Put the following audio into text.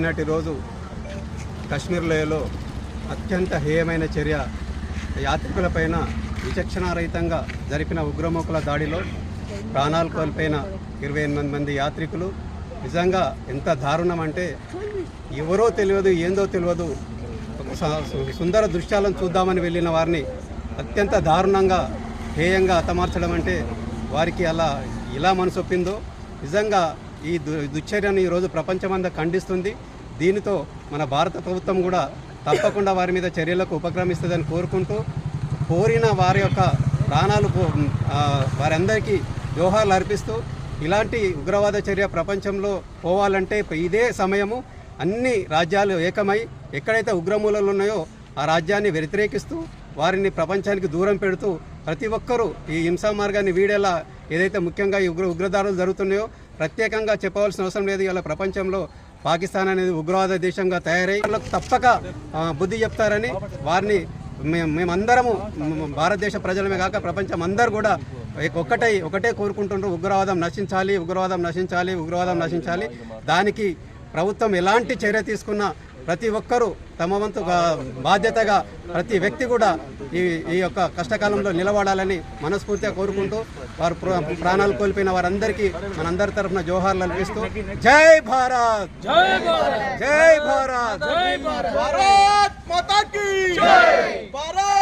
నిన్నటి రోజు కశ్మీర్ లోయలో అత్యంత హేయమైన చర్య యాత్రికులపైన విచక్షణారహితంగా జరిపిన ఉగ్రమూకల దాడిలో ప్రాణాలు కోల్పోయిన ఇరవై ఎనిమిది మంది యాత్రికులు. నిజంగా ఎంత దారుణం అంటే ఎవరో తెలియదు ఏందో తెలియదు. ఒక సుందర దృశ్యాలను చూద్దామని వెళ్ళిన వారిని అత్యంత దారుణంగా హేయంగా హతమార్చడం అంటే వారికి అలా ఇలా మనసొప్పిందో నిజంగా ఈ దు దుశ్చర్యను ఈరోజు ప్రపంచమంతా ఖండిస్తుంది. దీనితో మన భారత ప్రభుత్వం కూడా తప్పకుండా వారి మీద చర్యలకు ఉపక్రమిస్తుందని కోరుకుంటూ కోరిన వారి యొక్క ప్రాణాలు వారందరికీ జోహార్లు అర్పిస్తూ ఇలాంటి ఉగ్రవాద చర్య ప్రపంచంలో పోవాలంటే ఇదే సమయము. అన్ని రాజ్యాలు ఏకమై ఎక్కడైతే ఉగ్రమూలలు ఉన్నాయో ఆ రాజ్యాన్ని వ్యతిరేకిస్తూ వారిని ప్రపంచానికి దూరం పెడుతూ ప్రతి ఒక్కరూ ఈ హింసా మార్గాన్ని వీడేలా ఏదైతే ముఖ్యంగా ఈ ఉగ్ర ఉగ్రదారులు జరుగుతున్నాయో ప్రత్యేకంగా చెప్పవలసిన అవసరం లేదు. ఇలా ప్రపంచంలో పాకిస్తాన్ అనేది ఉగ్రవాద దేశంగా తయారై వాళ్ళకు తప్పక బుద్ధి చెప్తారని వారిని మేము మేమందరము భారతదేశ ప్రజలమే కాక ప్రపంచం అందరూ కూడా ఒకటే ఒకటే కోరుకుంటుండ్రు. ఉగ్రవాదం నశించాలి ఉగ్రవాదం నశించాలి ఉగ్రవాదం నశించాలి. దానికి ప్రభుత్వం ఎలాంటి చర్య తీసుకున్నా ప్రతి ఒక్కరూ తమ వంతు బాధ్యతగా ప్రతి వ్యక్తి కూడా ఈ ఈ యొక్క కష్టకాలంలో నిలబడాలని మనస్ఫూర్తిగా కోరుకుంటూ వారు ప్రాణాలు కోల్పోయిన వారందరికీ మనందరి తరఫున జోహార్లు అనిపిస్తూ జై భారత్! జై భారత్! జై భారత్! భారత్!